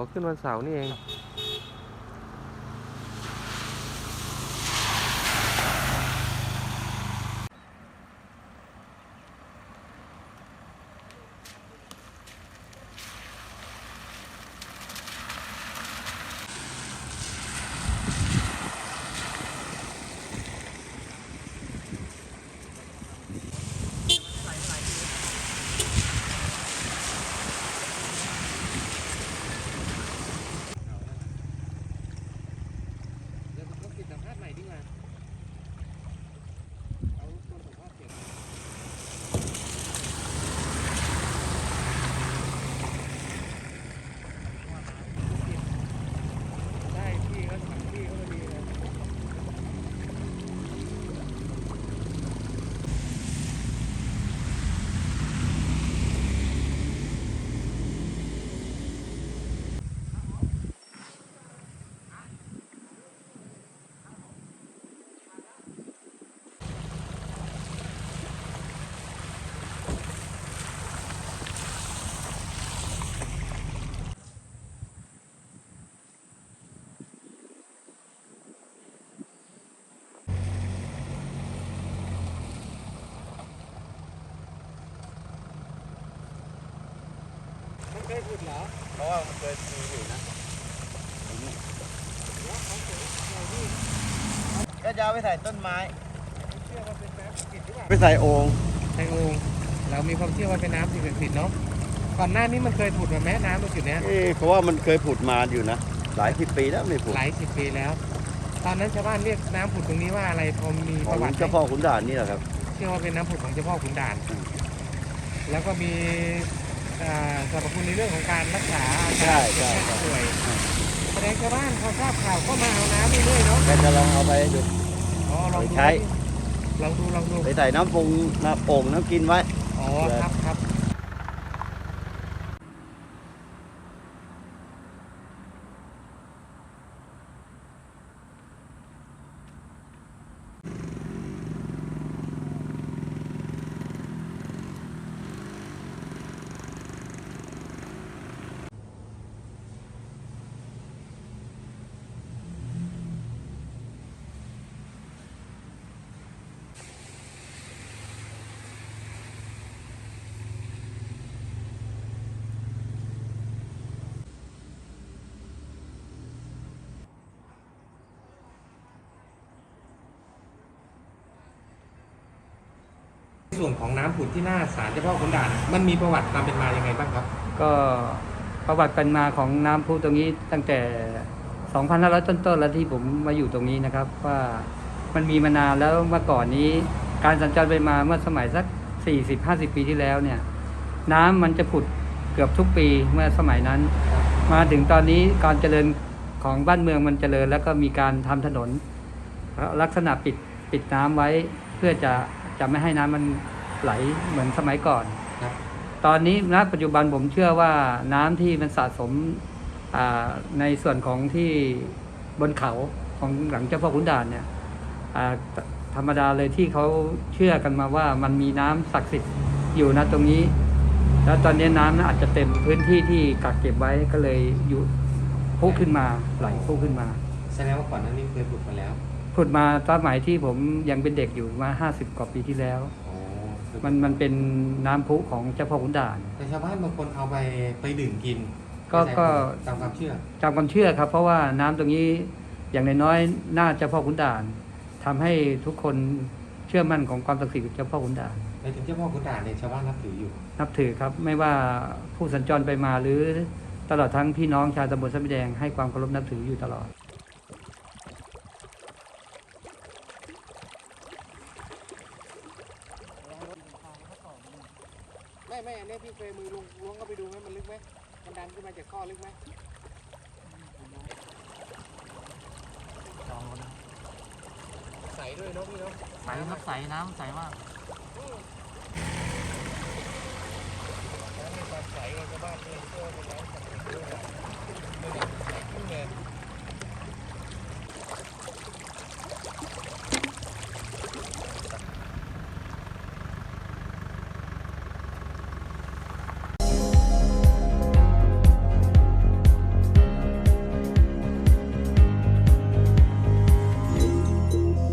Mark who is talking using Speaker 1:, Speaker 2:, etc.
Speaker 1: อขึ้นวันเสาร์นี่เอง เดี๋ยวผมต้องติดสัมภาษณ์ใหม่ดีกว่าเอาตัวสัมภาษณ์เสียงได้พี่ก็ถามพี่ก็ดีเลย มัน เคยขุดเหรอ
Speaker 2: เพราะว่ามันเคยมีอยู่นะก็จะเอาไปใส่ต้นไม้
Speaker 1: เชื่อว่าเป็นน้ำศักดิ์สิทธิ์หรือเปล่า
Speaker 2: ไปใส่โอ่ง
Speaker 1: ไทยองค์เรามีความเชื่อว่าเป็นน้ำสิ่งศักดิ์สิทธิ์เนาะก่อนหน้านี้มันเคยผุดมาแม้น้ำตรงจุดเนี้ย
Speaker 2: เอ๊ะเขาว่ามันเคยผุดมาอยู่นะ หลายสิบปีแล้วไม่ผุด
Speaker 1: หลายสิบปีแล้ว ตอนนั้นชาวบ้านเรียกน้ำผุดตรงนี้ว่าอะไรพอมี
Speaker 2: ข
Speaker 1: ป
Speaker 2: อง
Speaker 1: ระวัติไหม
Speaker 2: เจ้าพ่อขุนด่านนี่แหละครับ
Speaker 1: เชื่อว่าเป็นน้ำผุดของเจ้าพ่อขุนด่าน แล้วก็มี อ่าสรรพคุณในเรื่องของการรักษาอา
Speaker 2: ใช่
Speaker 1: การ
Speaker 2: ใช่
Speaker 1: เจ็บ
Speaker 2: ใช่
Speaker 1: ไข้ป่วยแสดงชาวบ้านพอทราบข่าวก็มาเอาน้ำนี่ด้วยเนาะ
Speaker 2: แกจะลองเอาไปดู
Speaker 1: อ๋อลองดู
Speaker 2: ไปใช้
Speaker 1: ลองดูลองดู
Speaker 2: ไปใส่น้ำปรุงน้ำโอ่งน้ำกินไว้
Speaker 1: อ๋อครับครับ ส่วนของน้ำผุดที่หน้าศาลเจ้าพ่อขุนด่าน มันมีประวัติความเป็นมายังไงบ้างครับ
Speaker 3: ก็ประวัติเป็นมาของน้ำพุตรงนี้ตั้งแต่ 2,500 ต้นๆแล้วที่ผมมาอยู่ตรงนี้นะครับ ว่ามันมีมานานแล้วเมื่อก่อนนี้ การสัญจรไปมาเมื่อสมัยสัก 40-50 ปีที่แล้วเนี่ย น้ำมันจะผุดเกือบทุกปีเมื่อสมัยนั้น มาถึงตอนนี้การเจริญของบ้านเมืองมันเจริญ แล้วก็มีการทำถนน ลักษณะปิดปิดน้ำไว้เพื่อจะจะไม่ให้น้ำมัน ไหลเหมือนสมัยก่อน
Speaker 1: ครับ
Speaker 3: ตอนนี้ณปัจจุบันผมเชื่อว่าน้ำที่มันสะสมอ่าในส่วนของที่บนเขาของหลังเจ้าพ่อขุนด่านเนี่ยอ่าธธรรมดาเลยที่เขาเชื่อกันมาว่ามันมีน้ำศักดิ์สิทธิ์อยู่นะตรงนี้ แล้วตอนนี้น้ำนั้นอาจจะเต็มพื้นที่ที่กักเก็บไว้ก็เลยอยู่พุขึ้นมาไหลพุขึ้นมา
Speaker 1: แสดงว่าก่อนหนั้นนี้เคยผุดมาแล้ว
Speaker 3: ผุดมาตอนสมัยที่ผมยังเป็นเด็กอยู่มาห้าสิบกว่าปีที่แล้ว
Speaker 1: อ๋อ
Speaker 3: มันมันเป็นน้ำพุของเจ้าพ่อขุนด่าน
Speaker 1: แต่ชาวบ้านบางคนเอาไปไปดื่มกิน
Speaker 3: ก็ก็
Speaker 1: ตามความเชื่อ
Speaker 3: ตามความเชื่อครับ เพราะว่าน้ำตรงนี้อย่างน้อยๆน่าเจ้าพ่อขุนด่านทำให้ทุกคนเชื่อมั่นของความศักดิ์สิทธิ์ของเจ้าพ่อขุนด่าน
Speaker 1: ในถึงเจ้าพ่อขุนด่านเนี่ยชาวบ้านนับถืออยู่
Speaker 3: นับถือครับไม่ว่าผู้สัญจรไปมาหรือตลอดทั้งพี่น้องชาวตำบลสัมแดงให้ความเคารพนับถืออยู่ตลอด
Speaker 1: ไม่ไม่อันนี้พี่เคยมือลงล้วงก็ไปดูไหมมันลึกไหมมันดันขึ้นมาจากข้อลึกไหมใสด้วยเนาะพี่เนาะ
Speaker 4: ใสครัใสน้ำใสมาก
Speaker 1: แล้วมีความใสของชาวบ้านด้วยก็เป็นน้ำใสด้วย